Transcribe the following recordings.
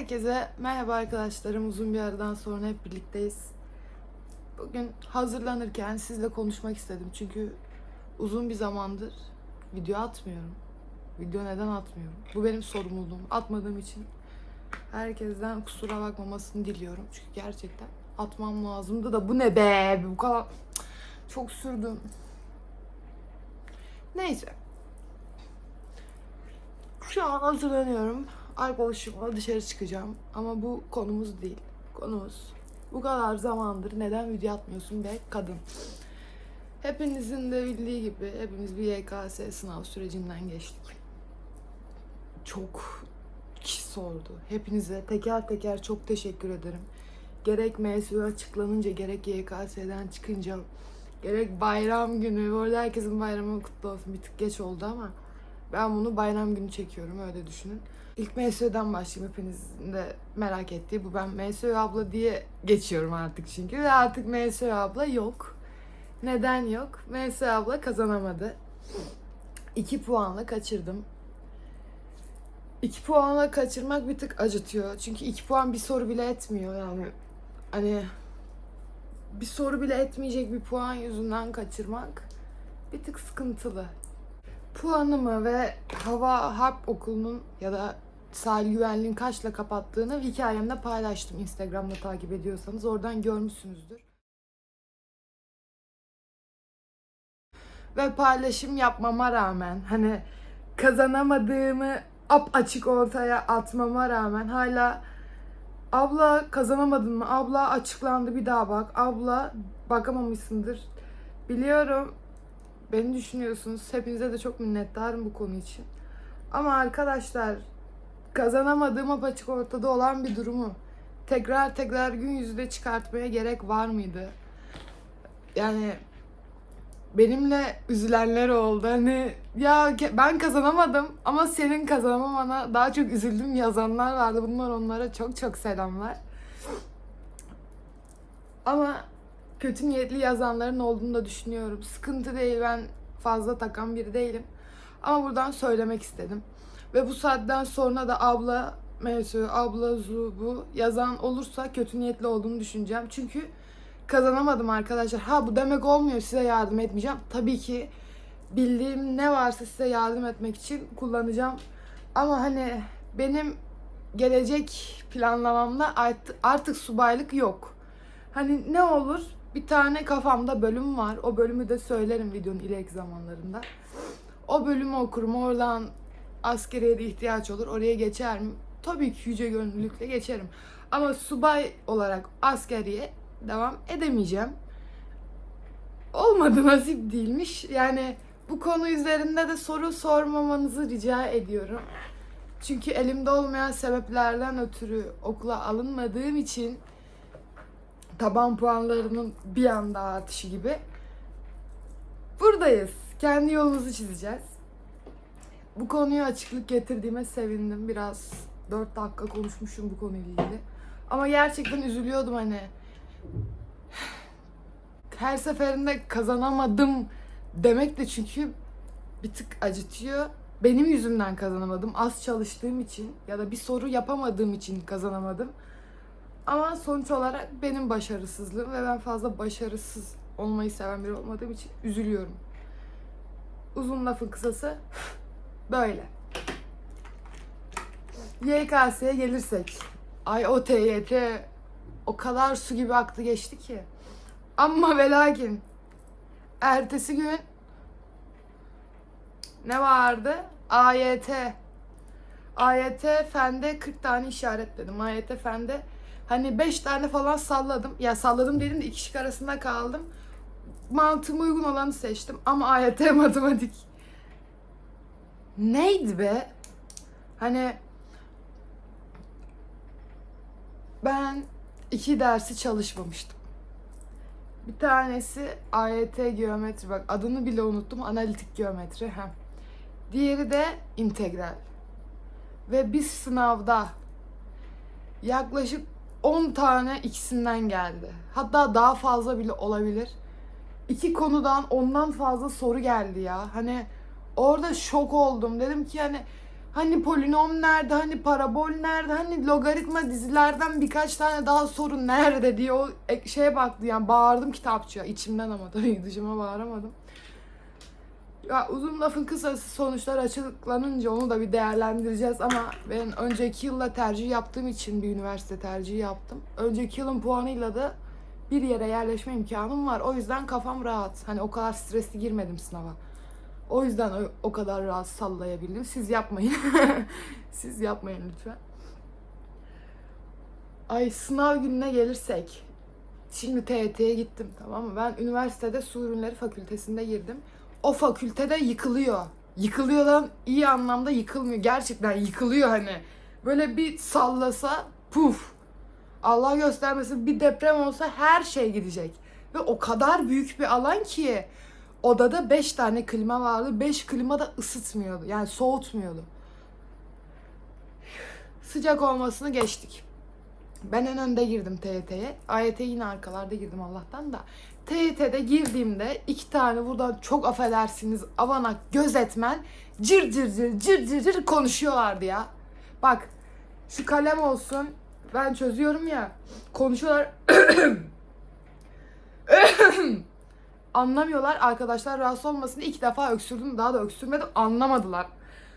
Herkese merhaba arkadaşlarım. Uzun bir aradan sonra hep birlikteyiz. Bugün hazırlanırken sizle konuşmak istedim. Çünkü uzun bir zamandır video atmıyorum. Video neden atmıyorum? Bu benim sorumluluğum. Atmadığım için herkesten kusura bakmamasını diliyorum. Çünkü gerçekten atmam lazımdı da bu ne be? Bu kadar çok sürdüm. Neyse. Şu an hazırlanıyorum. Arkadaşımla dışarı çıkacağım. Ama bu konumuz değil. Konumuz bu kadar zamandır neden video atmıyorsun be kadın. Hepinizin de bildiği gibi hepimiz bir YKS sınav sürecinden geçtik. Çok kişi sordu. Hepinize teker teker çok teşekkür ederim. Gerek MSU açıklanınca gerek YKS'den çıkınca gerek bayram günü. Bu arada herkesin bayramı kutlu olsun. Bir tık geç oldu ama ben bunu bayram günü çekiyorum öyle düşünün. İlk MSU'dan başlayayım hepinizin de merak ettiği. Bu ben MSU abla diye geçiyorum artık çünkü. Ve artık MSU abla yok. Neden yok? MSU abla kazanamadı. 2 puanla kaçırdım. 2 puanla kaçırmak bir tık acıtıyor. Çünkü 2 puan bir soru bile etmiyor yani. Hani bir soru bile etmeyecek bir puan yüzünden kaçırmak bir tık sıkıntılı puanımı ve hava harp okulunun ya da sahil güvenliğin kaçla kapattığını hikayemde paylaştım. Instagram'da takip ediyorsanız oradan görmüşsünüzdür. Ve paylaşım yapmama rağmen hani kazanamadığımı ap açık ortaya atmama rağmen hala abla kazanamadın mı? Abla açıklandı bir daha bak. Abla bakamamışsındır. Biliyorum beni düşünüyorsunuz. Hepinize de çok minnettarım bu konu için. Ama arkadaşlar kazanamadığım apaçık ortada olan bir durumu tekrar tekrar gün yüzüne çıkartmaya gerek var mıydı? Yani benimle üzülenler oldu. Hani ya ben kazanamadım ama senin kazanamamana daha çok üzüldüm yazanlar vardı. Bunlar onlara çok çok selamlar. Ama kötü niyetli yazanların olduğunu da düşünüyorum. Sıkıntı değil ben fazla takan biri değilim. Ama buradan söylemek istedim. Ve bu saatten sonra da abla Mesu, abla Zu yazan olursa kötü niyetli olduğunu düşüneceğim. Çünkü kazanamadım arkadaşlar. Ha bu demek olmuyor size yardım etmeyeceğim. Tabii ki bildiğim ne varsa size yardım etmek için kullanacağım. Ama hani benim gelecek planlamamda artık subaylık yok. Hani ne olur bir tane kafamda bölüm var. O bölümü de söylerim videonun ileriki zamanlarında. O bölümü okurum. Oradan askeriye de ihtiyaç olur. Oraya geçer mi? Tabii ki yüce gönüllülükle geçerim. Ama subay olarak askeriye devam edemeyeceğim. Olmadı nasip değilmiş. Yani bu konu üzerinde de soru sormamanızı rica ediyorum. Çünkü elimde olmayan sebeplerden ötürü okula alınmadığım için taban puanlarının bir anda artışı gibi. Buradayız. Kendi yolumuzu çizeceğiz. Bu konuya açıklık getirdiğime sevindim. Biraz 4 dakika konuşmuşum bu konuyla ilgili. Ama gerçekten üzülüyordum hani. Her seferinde kazanamadım demek de çünkü bir tık acıtıyor. Benim yüzümden kazanamadım. Az çalıştığım için ya da bir soru yapamadığım için kazanamadım. Ama sonuç olarak benim başarısızlığım ve ben fazla başarısız olmayı seven biri olmadığım için üzülüyorum. Uzun lafın kısası böyle. YKS'ye gelirsek. Ay o TYT o kadar su gibi aktı geçti ki. Ama ve lakin ertesi gün ne vardı? AYT. AYT fende 40 tane işaretledim. AYT fende hani 5 tane falan salladım. Ya salladım dedim de iki şık arasında kaldım. Mantığıma uygun olanı seçtim. Ama AYT matematik. Neydi be? Hani ben iki dersi çalışmamıştım. Bir tanesi AYT geometri bak adını bile unuttum analitik geometri. Ha. Diğeri de integral. Ve bir sınavda yaklaşık 10 tane ikisinden geldi. Hatta daha fazla bile olabilir. İki konudan ondan fazla soru geldi ya. Hani orada şok oldum. Dedim ki hani Hani polinom nerede? Hani parabol nerede? Hani logaritma dizilerden birkaç tane daha soru nerede diye o şeye baktı yani bağırdım kitapçıya içimden ama tabii dışıma bağıramadım. Ya uzun lafın kısası sonuçlar açıklanınca onu da bir değerlendireceğiz ama ben önceki yılla tercih yaptığım için bir üniversite tercihi yaptım. Önceki yılın puanıyla da bir yere yerleşme imkanım var. O yüzden kafam rahat. Hani o kadar stresli girmedim sınava. O yüzden o, o kadar rahat sallayabildim. Siz yapmayın. Siz yapmayın lütfen. Ay sınav gününe gelirsek. Şimdi TYT'ye gittim tamam mı? Ben üniversitede su ürünleri fakültesinde girdim. O fakültede yıkılıyor. Yıkılıyor lan iyi anlamda yıkılmıyor. Gerçekten yıkılıyor hani. Böyle bir sallasa puf. Allah göstermesin bir deprem olsa her şey gidecek. Ve o kadar büyük bir alan ki odada 5 tane klima vardı. 5 klima da ısıtmıyordu. Yani soğutmuyordu. Sıcak olmasını geçtik. Ben en önde girdim TYT'ye. AYT yine arkalarda girdim Allah'tan da. TYT'de girdiğimde iki tane buradan çok affedersiniz avanak gözetmen cır cır cır cır cır cır konuşuyorlardı ya. Bak şu kalem olsun ben çözüyorum ya konuşuyorlar anlamıyorlar arkadaşlar rahatsız olmasın iki defa öksürdüm daha da öksürmedim anlamadılar.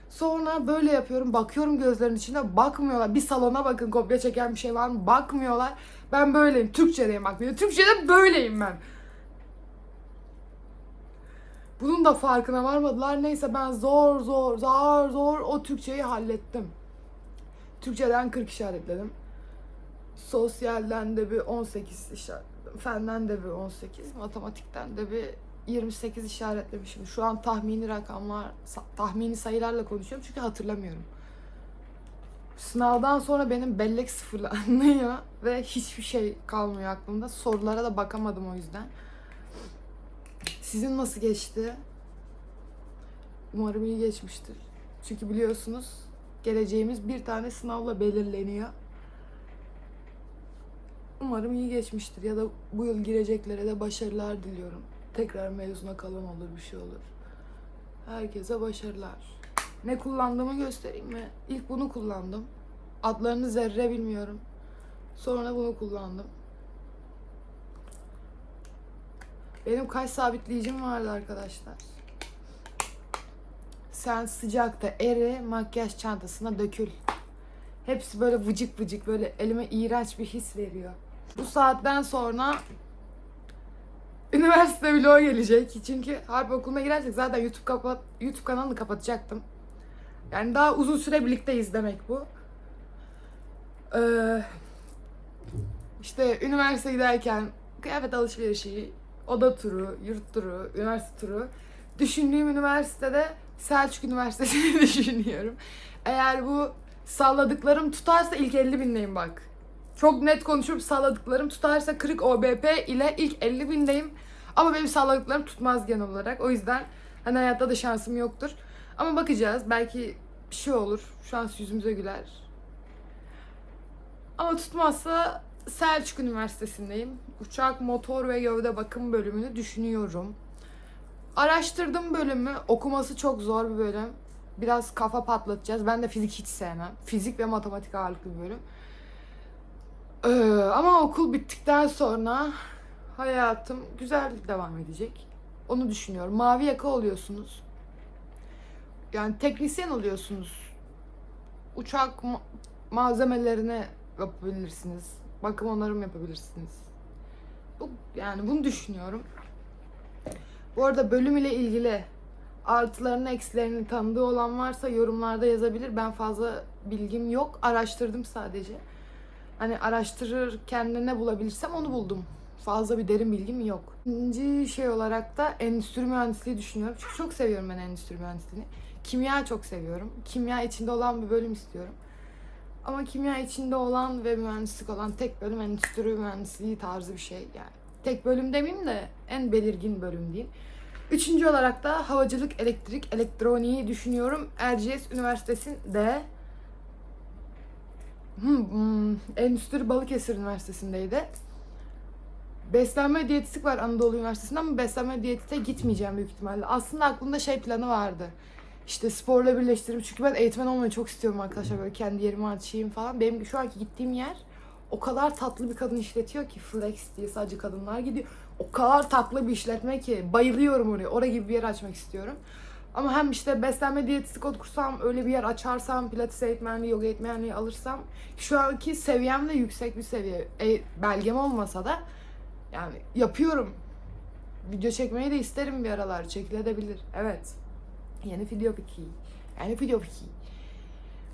Sonra böyle yapıyorum bakıyorum gözlerinin içine bakmıyorlar. Bir salona bakın kopya çeken bir şey var mı bakmıyorlar. Ben böyleyim Türkçedeyim bak bir de Türkçede böyleyim ben. Bunun da farkına varmadılar. Neyse ben zor zor zor zor o Türkçeyi hallettim. Türkçeden 40 işaretledim. Sosyalden de bir 18 işaretledim. Fenden de bir 18. Matematikten de bir 28 işaretlemişim. Şu an tahmini rakamlar, tahmini sayılarla konuşuyorum çünkü hatırlamıyorum. Sınavdan sonra benim bellek sıfırlanıyor ve hiçbir şey kalmıyor aklımda. Sorulara da bakamadım o yüzden. Sizin nasıl geçti? Umarım iyi geçmiştir. Çünkü biliyorsunuz geleceğimiz bir tane sınavla belirleniyor. Umarım iyi geçmiştir ya da bu yıl gireceklere de başarılar diliyorum. Tekrar mezuna kalan olur bir şey olur. Herkese başarılar. Ne kullandığımı göstereyim mi? İlk bunu kullandım. Adlarını zerre bilmiyorum. Sonra bunu kullandım. Benim kaş sabitleyicim vardı arkadaşlar. Sen sıcakta eri makyaj çantasına dökül. Hepsi böyle vıcık vıcık böyle elime iğrenç bir his veriyor. Bu saatten sonra üniversite vlogu gelecek. Çünkü harp okuluna girersek zaten YouTube kapat YouTube kanalını kapatacaktım. Yani daha uzun süre birlikteyiz demek bu. Ee, işte üniversite giderken kıyafet alışverişi, oda turu, yurt turu, üniversite turu. Düşündüğüm üniversitede Selçuk Üniversitesi'ni düşünüyorum. Eğer bu salladıklarım tutarsa ilk 50 bindeyim bak. Çok net konuşup salladıklarım tutarsa kırık OBP ile ilk 50 bindeyim. Ama benim salladıklarım tutmaz genel olarak. O yüzden hani hayatta da şansım yoktur. Ama bakacağız. Belki bir şey olur. Şans yüzümüze güler. Ama tutmazsa Selçuk Üniversitesi'ndeyim. Uçak, motor ve gövde bakım bölümünü düşünüyorum. Araştırdım bölümü. Okuması çok zor bir bölüm. Biraz kafa patlatacağız. Ben de fizik hiç sevmem. Fizik ve matematik ağırlıklı bir bölüm. Ee, ama okul bittikten sonra hayatım güzel devam edecek. Onu düşünüyorum. Mavi yaka oluyorsunuz. Yani teknisyen oluyorsunuz. Uçak ma- malzemelerini yapabilirsiniz. Bakım onarım yapabilirsiniz. Bu yani bunu düşünüyorum. Bu arada bölüm ile ilgili artılarını eksilerini tanıdığı olan varsa yorumlarda yazabilir. Ben fazla bilgim yok. Araştırdım sadece. Hani araştırırken ne bulabilirsem onu buldum. Fazla bir derin bilgim yok. İkinci şey olarak da endüstri mühendisliği düşünüyorum. Çünkü çok seviyorum ben endüstri mühendisliğini. Kimya çok seviyorum. Kimya içinde olan bir bölüm istiyorum. Ama kimya içinde olan ve mühendislik olan tek bölüm endüstri mühendisliği tarzı bir şey. Yani tek bölüm demeyeyim de en belirgin bölüm diyeyim. Üçüncü olarak da havacılık, elektrik, elektroniği düşünüyorum. Erciyes Üniversitesi'nde Hmm, hmm, Endüstri Balıkesir Üniversitesi'ndeydi. Beslenme diyetistik var Anadolu Üniversitesi'nde ama beslenme diyetite gitmeyeceğim büyük ihtimalle. Aslında aklımda şey planı vardı. İşte sporla birleştirip çünkü ben eğitmen olmayı çok istiyorum arkadaşlar böyle kendi yerimi açayım falan. Benim şu anki gittiğim yer o kadar tatlı bir kadın işletiyor ki Flex diye sadece kadınlar gidiyor. O kadar tatlı bir işletme ki bayılıyorum oraya. Oraya gibi bir yer açmak istiyorum. Ama hem işte beslenme diyetistik okursam, öyle bir yer açarsam, pilates eğitmenliği, yoga eğitmenliği alırsam şu anki seviyem de yüksek bir seviye. E, belgem olmasa da yani yapıyorum. Video çekmeyi de isterim bir aralar. Çekilebilir. Evet. Yeni video fikri. Yani video fikri.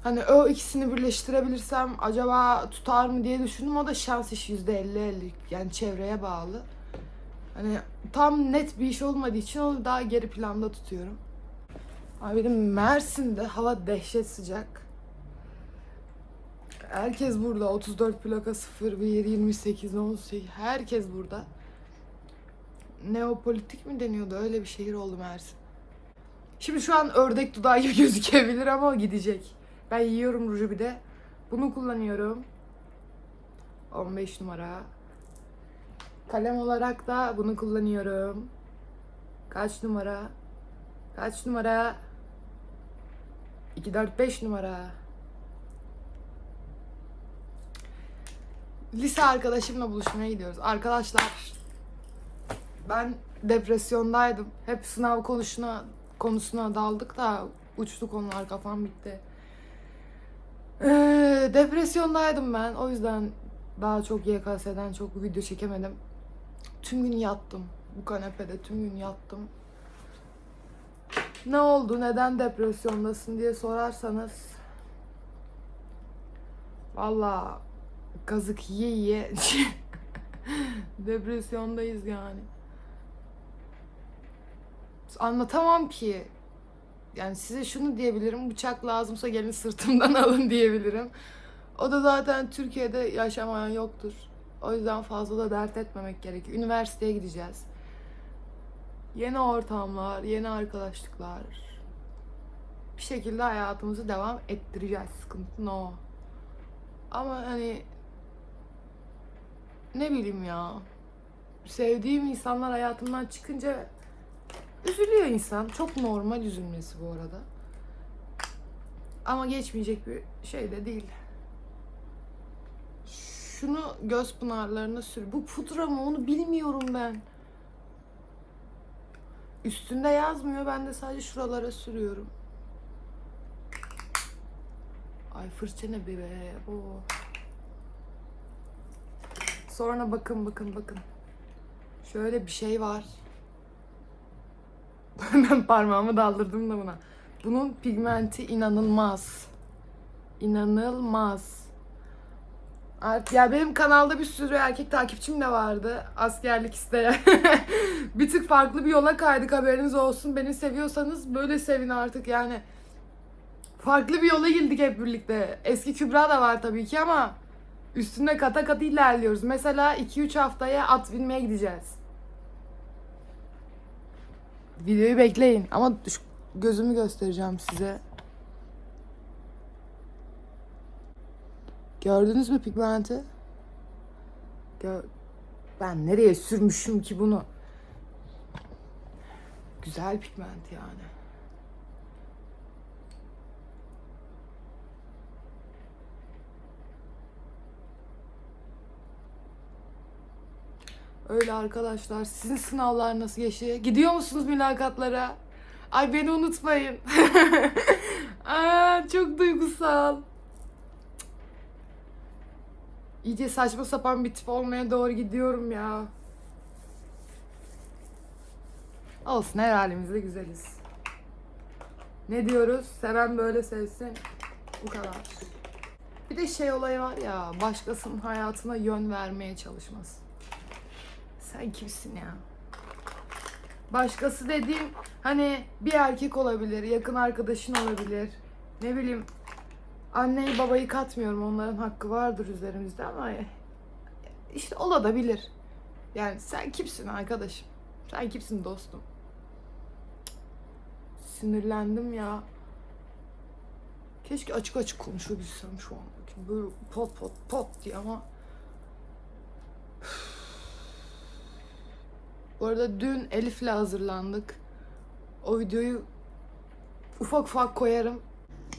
Hani o ikisini birleştirebilirsem acaba tutar mı diye düşündüm. O da şans işi %50-50. Yani çevreye bağlı. Hani tam net bir iş olmadığı için onu daha geri planda tutuyorum. Abi benim Mersin'de hava dehşet sıcak. Herkes burada. 34 plaka 01 28 18 herkes burada. Neopolitik mi deniyordu? Öyle bir şehir oldu Mersin. Şimdi şu an ördek dudağı gibi gözükebilir ama o gidecek. Ben yiyorum ruju bir de. Bunu kullanıyorum. 15 numara. Kalem olarak da bunu kullanıyorum. Kaç numara? Kaç numara? 2, 4, 5 numara. Lise arkadaşımla buluşmaya gidiyoruz. Arkadaşlar ben depresyondaydım. Hep sınav konusuna konusuna daldık da uçtu konular kafam bitti. Ee, depresyondaydım ben. O yüzden daha çok YKS'den çok video çekemedim. Tüm gün yattım. Bu kanepede tüm gün yattım. Ne oldu? Neden depresyondasın diye sorarsanız Valla kazık yiye yiye depresyondayız yani. Anlatamam ki. Yani size şunu diyebilirim. Bıçak lazımsa gelin sırtımdan alın diyebilirim. O da zaten Türkiye'de yaşamayan yoktur. O yüzden fazla da dert etmemek gerekiyor. Üniversiteye gideceğiz. Yeni ortamlar, yeni arkadaşlıklar. Bir şekilde hayatımızı devam ettireceğiz. Sıkıntı no. Ama hani ne bileyim ya. Sevdiğim insanlar hayatımdan çıkınca üzülüyor insan. Çok normal üzülmesi bu arada. Ama geçmeyecek bir şey de değil. Şunu göz pınarlarına sür. Bu pudra mı onu bilmiyorum ben. Üstünde yazmıyor. Ben de sadece şuralara sürüyorum. Ay fırça ne be. Oo. Sonra bakın bakın bakın. Şöyle bir şey var. Ben parmağımı daldırdım da buna. Bunun pigmenti inanılmaz. İnanılmaz. Ya benim kanalda bir sürü erkek takipçim de vardı. Askerlik isteyen. bir tık farklı bir yola kaydık haberiniz olsun. Beni seviyorsanız böyle sevin artık yani. Farklı bir yola girdik hep birlikte. Eski Kübra da var tabii ki ama üstünde kata kata ilerliyoruz. Mesela 2-3 haftaya at binmeye gideceğiz. Videoyu bekleyin ama gözümü göstereceğim size. Gördünüz mü pigmenti? Gör ben nereye sürmüşüm ki bunu? Güzel pigment yani. Öyle arkadaşlar. Sizin sınavlar nasıl geçiyor? Gidiyor musunuz mülakatlara? Ay beni unutmayın. Aa, çok duygusal. İyice saçma sapan bir tip olmaya doğru gidiyorum ya. Olsun her halimizde güzeliz. Ne diyoruz? Seven böyle sevsin. Bu kadar. Bir de şey olayı var ya, başkasının hayatına yön vermeye çalışması. Sen kimsin ya? Başkası dediğim hani bir erkek olabilir, yakın arkadaşın olabilir. Ne bileyim anneyi babayı katmıyorum onların hakkı vardır üzerimizde ama işte olabilir. Yani sen kimsin arkadaşım? Sen kimsin dostum? Sinirlendim ya. Keşke açık açık konuşabilsem şu an. Böyle pot pot pot diye ama Bu arada dün Elif'le hazırlandık. O videoyu ufak ufak koyarım.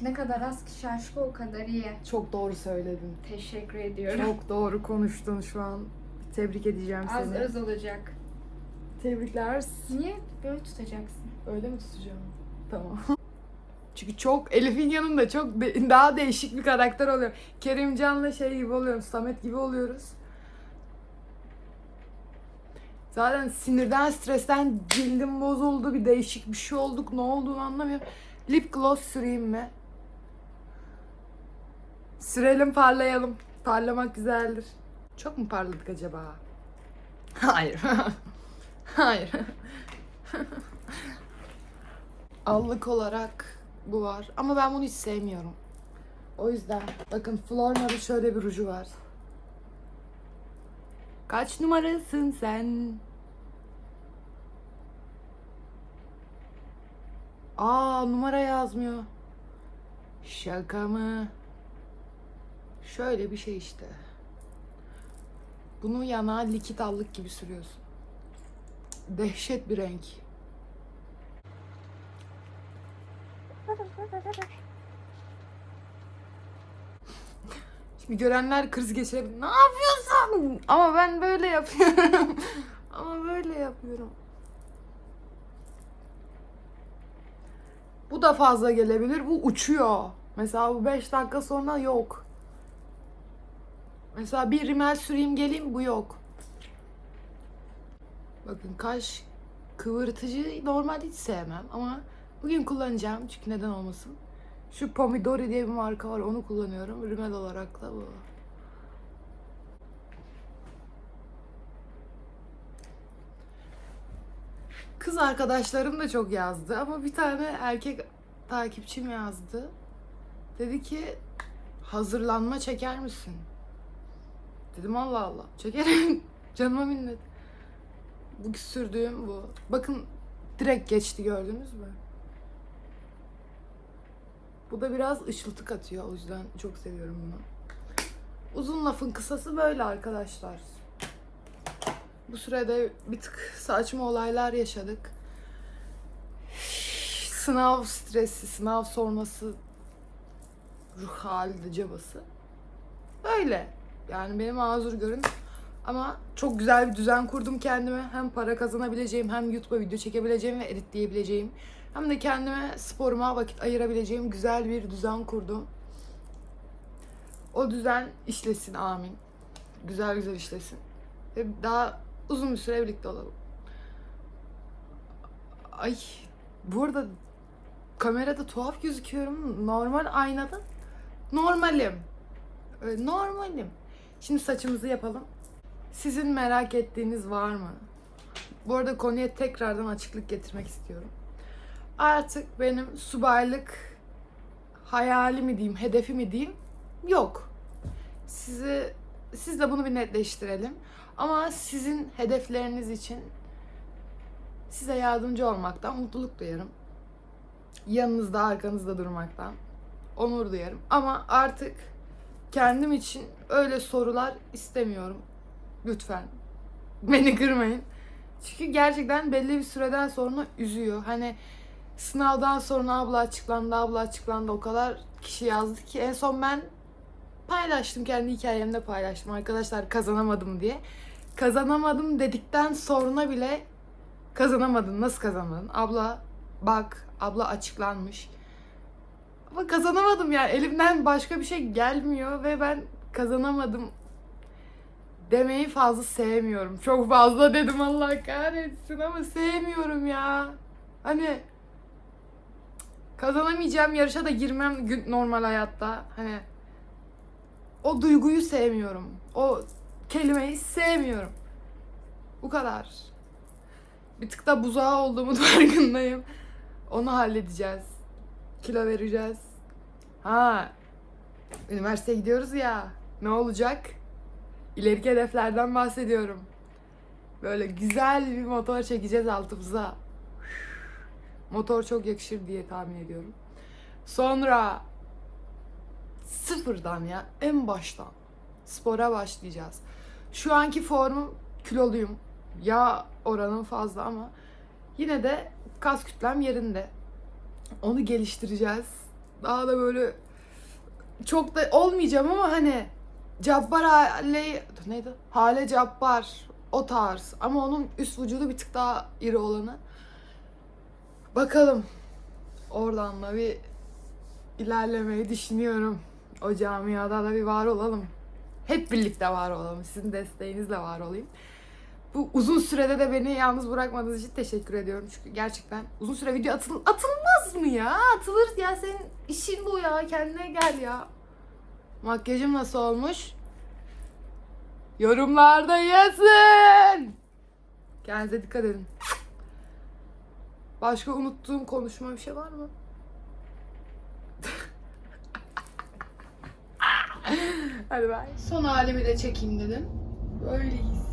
Ne kadar az kişi aşkı o kadar iyi. Çok doğru söyledin. Teşekkür ediyorum. Çok doğru konuştun şu an. Tebrik edeceğim Az seni. öz olacak. Tebrikler. Niye böyle tutacaksın? Öyle mi tutacağım? Tamam. Çünkü çok Elif'in yanında çok de- daha değişik bir karakter oluyor. Kerimcan'la şey gibi oluyorum, Samet gibi oluyoruz. Zaten sinirden, stresten cildim bozuldu. Bir değişik bir şey olduk. Ne olduğunu anlamıyorum. Lip gloss süreyim mi? Sürelim, parlayalım. Parlamak güzeldir. Çok mu parladık acaba? Hayır. Hayır. Allık olarak bu var. Ama ben bunu hiç sevmiyorum. O yüzden bakın Flormar'ın şöyle bir ruju var. Kaç numarasın sen? Aa numara yazmıyor. Şaka mı? Şöyle bir şey işte. Bunu yana likit allık gibi sürüyorsun. Dehşet bir renk. Şimdi görenler kriz geçirebilir. Ne yapıyorsun? Ama ben böyle yapıyorum. Ama böyle yapıyorum. Bu da fazla gelebilir. Bu uçuyor. Mesela bu 5 dakika sonra yok. Mesela bir rimel süreyim geleyim bu yok. Bakın kaş kıvırtıcı normalde hiç sevmem ama bugün kullanacağım çünkü neden olmasın. Şu Pomidori diye bir marka var onu kullanıyorum. Rimel olarak da bu. Kız arkadaşlarım da çok yazdı ama bir tane erkek takipçim yazdı. Dedi ki hazırlanma çeker misin? Dedim Allah Allah çekerim. Canıma minnet. Bu sürdüğüm bu. Bakın direkt geçti gördünüz mü? Bu da biraz ışıltı katıyor. O yüzden çok seviyorum bunu. Uzun lafın kısası böyle arkadaşlar. Bu sürede bir tık saçma olaylar yaşadık. Sınav stresi, sınav sonrası ruh hali cabası. Böyle. Yani benim mazur görün. Ama çok güzel bir düzen kurdum kendime. Hem para kazanabileceğim, hem YouTube'a video çekebileceğim ve editleyebileceğim. Hem de kendime sporuma vakit ayırabileceğim güzel bir düzen kurdum. O düzen işlesin amin. Güzel güzel işlesin. Ve daha uzun bir süre birlikte olalım. Ay bu arada kamerada tuhaf gözüküyorum. Normal aynada normalim. Öyle normalim. Şimdi saçımızı yapalım. Sizin merak ettiğiniz var mı? Bu arada konuya tekrardan açıklık getirmek istiyorum. Artık benim subaylık hayali mi diyeyim, hedefi mi diyeyim yok. Sizi siz de bunu bir netleştirelim. Ama sizin hedefleriniz için size yardımcı olmaktan mutluluk duyarım. Yanınızda, arkanızda durmaktan onur duyarım. Ama artık kendim için öyle sorular istemiyorum. Lütfen. Beni kırmayın. Çünkü gerçekten belli bir süreden sonra üzüyor. Hani sınavdan sonra abla açıklandı, abla açıklandı o kadar kişi yazdı ki en son ben paylaştım kendi hikayemde paylaştım arkadaşlar kazanamadım diye. Kazanamadım dedikten sonra bile kazanamadın. Nasıl kazanamadın? Abla bak abla açıklanmış. Ama kazanamadım yani elimden başka bir şey gelmiyor ve ben kazanamadım demeyi fazla sevmiyorum. Çok fazla dedim Allah kahretsin ama sevmiyorum ya. Hani kazanamayacağım yarışa da girmem normal hayatta. Hani o duyguyu sevmiyorum. O kelimeyi sevmiyorum. Bu kadar. Bir tık da buzağı olduğumu farkındayım. Onu halledeceğiz. Kilo vereceğiz. Ha. Üniversiteye gidiyoruz ya. Ne olacak? İleriki hedeflerden bahsediyorum. Böyle güzel bir motor çekeceğiz altımıza. Motor çok yakışır diye tahmin ediyorum. Sonra sıfırdan ya en baştan spora başlayacağız. Şu anki formum kiloluyum. Yağ oranım fazla ama yine de kas kütlem yerinde. Onu geliştireceğiz. Daha da böyle çok da olmayacağım ama hani Cabbar Hale neydi? Hale Cabbar o tarz ama onun üst vücudu bir tık daha iri olanı. Bakalım. Oradan da bir ilerlemeyi düşünüyorum. O camiada da bir var olalım. Hep birlikte var olalım. Sizin desteğinizle var olayım. Bu uzun sürede de beni yalnız bırakmadığınız için teşekkür ediyorum. Çünkü gerçekten uzun süre video atıl atılmaz mı ya? Atılır ya senin işin bu ya. Kendine gel ya. Makyajım nasıl olmuş? Yorumlarda yazın. Kendinize dikkat edin. Başka unuttuğum konuşma bir şey var mı? Hadi bay. Son halimi de çekeyim dedim. Böyleyiz.